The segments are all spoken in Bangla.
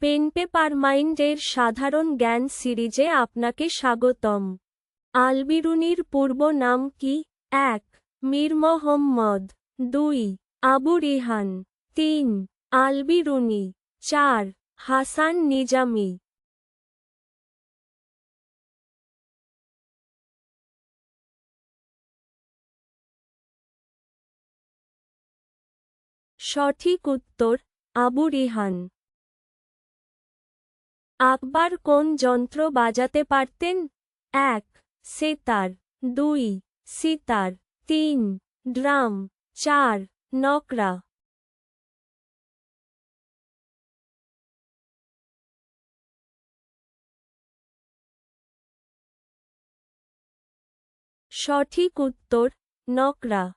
পেন পেপার মাইন্ডের সাধারণ জ্ঞান সিরিজে আপনাকে স্বাগতম। আলবিরুনির পূর্ব নাম কি? এক। মীর মোহাম্মদ। দুই। আবু রিহান। তিন। আলবিরুনি। চার। হাসান নিজামি। সঠিক উত্তর, আবু রিহান। আকবর কোন যন্ত্র বাজাতে পারতেন? এক, সেতার, দুই, সিতার, তিন, ড্রাম, চার, নকরা। সঠিক উত্তর, নকরা।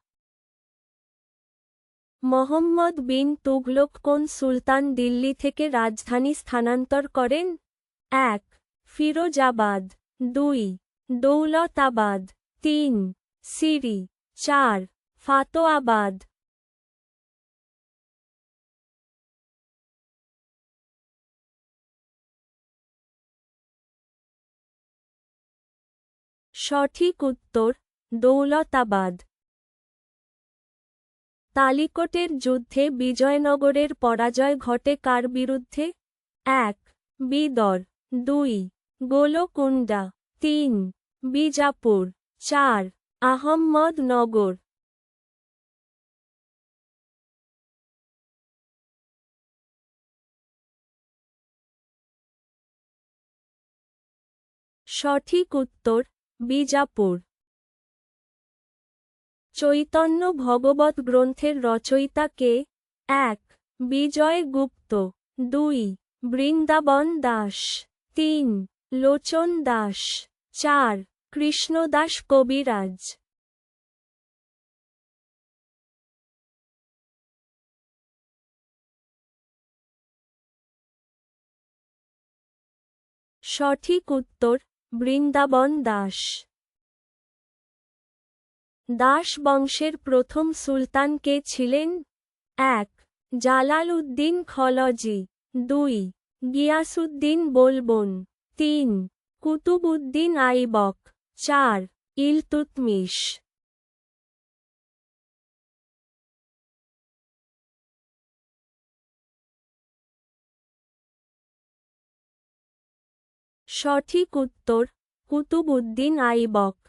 মোহাম্মদ বিন তুগলক কোন সুলতান দিল্লি থেকে রাজধানী স্থানান্তর করেন? এক, ফিরোজাবাদ। দুই, দৌলতাবাদ। তিন, সিরি। চার, ফাতোয়াবাদ। সঠিক উত্তর, দৌলতাবাদ। তালিকটের যুদ্ধে বিজয়নগরের পরাজয় ঘটে কার বিরুদ্ধে? এক, বিদর। দুই, গোলকুণ্ডা। তিন, বিজাপুর। চার, আহম্মদনগর। সঠিক উত্তর, বিজাপুর। চৈতন্য ভগবত গ্রন্থের রচয়িতা কে? এক, বিজয় গুপ্ত। দুই, বৃন্দাবন দাস। তিন, লোচন দাস। চার, কৃষ্ণদাস কবিরাজ। সঠিক উত্তর, বৃন্দাবন দাস। দাস বংশের প্রথম সুলতান কে ছিলেন? এক জালাল উদ্দিন খলজি। দুই গিয়াসুদ্দিন বলবন। তিন কুতুবুদ্দিন আইবক। চার, ইলতুতমিশ। সঠিক উত্তর কুতুবুদ্দিন আইবক।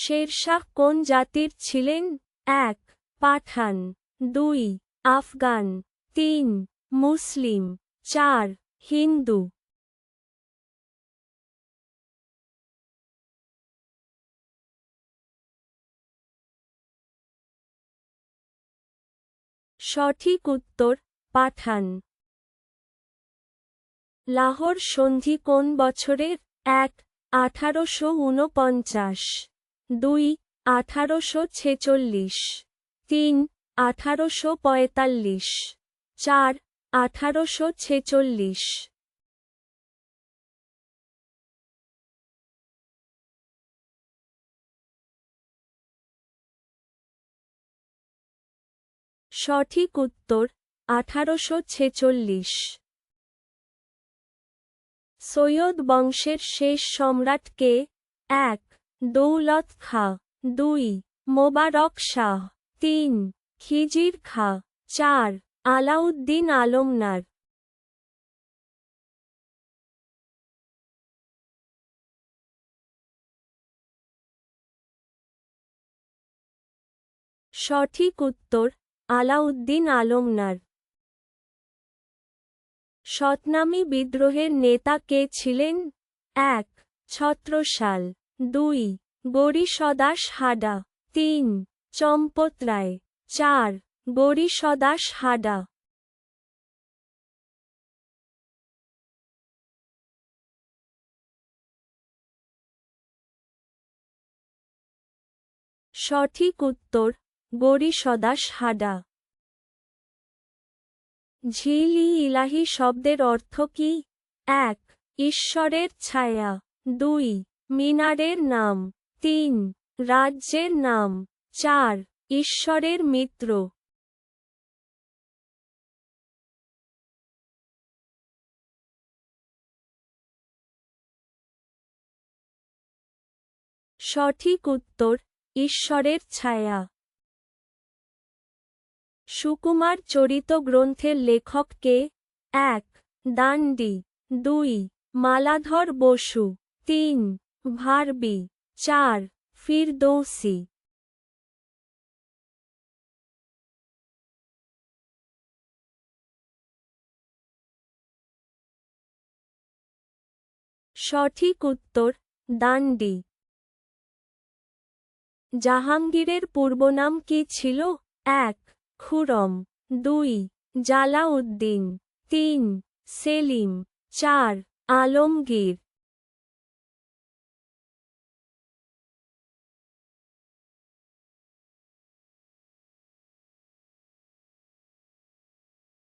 শেরশাহ কোন জাতির ছিলেন? এক, পাঠান। দুই, আফগান। তিন, মুসলিম। চার, হিন্দু। সঠিক উত্তর, পাঠান। লাহোর সন্ধি কোন বছরের? এক, আঠারোশো ঊনপঞ্চাশ। দুই, আঠারোশো ছেচল্লিশ। তিন, আঠারোশো পঁয়তাল্লিশ। চার, আঠারোশো ছেচল্লিশ। সঠিক উত্তর, আঠারোশো ছেচল্লিশ। সৈয়দ বংশের শেষ সম্রাটকে এক দৌলত খা। দুই, মোবারক শাহ। তিন, খিজির খা। চার, আলাউদ্দিন আলমনার সঠিক উত্তর, আলাউদ্দিন আলমনার সতনামী বিদ্রোহের নেতা কে ছিলেন? এক ছত্রসাল দুই গরিসদাস হাডা তিন চম্পত রায় চার গরিসদাস হাডা সঠিক উত্তর গরিসদাস হাডা ঝিলি ইলাহি শব্দের অর্থ কি? এক, ঈশ্বরের ছায়া। দুই মিনারের নাম। তিন, রাজ্যের নাম। চার, ঈশ্বরের মিত্র। সঠিক উত্তর, ঈশ্বরের ছায়া। সুকুমার চরিত গ্রন্থের লেখক কে? এক, দান্ডি। দুই, মালাধর বসু। তিন ভারবি, চার, ফিরদৌসি। সঠিক উত্তর, দান্ডি। জাহাঙ্গীরের পূর্বনাম কি ছিল? এক, খুরম। দুই, জালাউদ্দিন। তিন, সেলিম। চার, আলমগীর।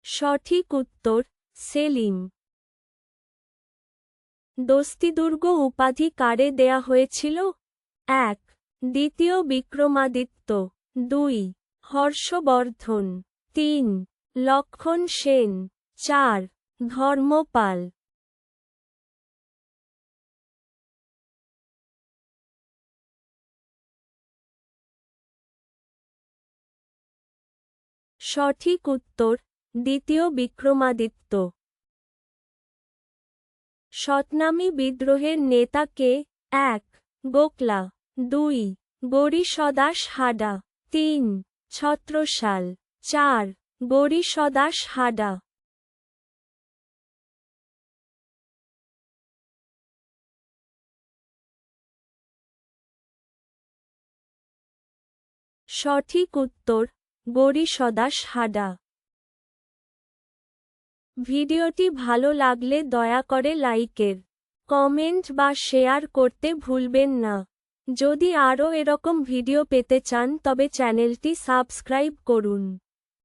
সঠিক উত্তর, সেলিম। দস্তিদুর্গ উপাধি কারে দেয়া হয়েছিল? এক, দ্বিতীয় বিক্রমাদিত্য। দুই, হর্ষবর্ধন। তিন, লক্ষণ সেন। চার, ধর্মপাল। সঠিক উত্তর দ্বিতীয় বিক্রমাদিত্য। সতনামী বিদ্রোহের নেতা কে? এক গোকলা দুই গরিসদাস হাডা তিন ছত্রসাল চার গরিসদাস হাডা সঠিক উত্তর গরিসদাস হাডা ভিডিওটি ভালো লাগলে দয়া করে লাইকের, কমেন্ট বা শেয়ার করতে ভুলবেন না। যদি আরও এরকম ভিডিও পেতে চান তবে চ্যানেলটি সাবস্ক্রাইব করুন।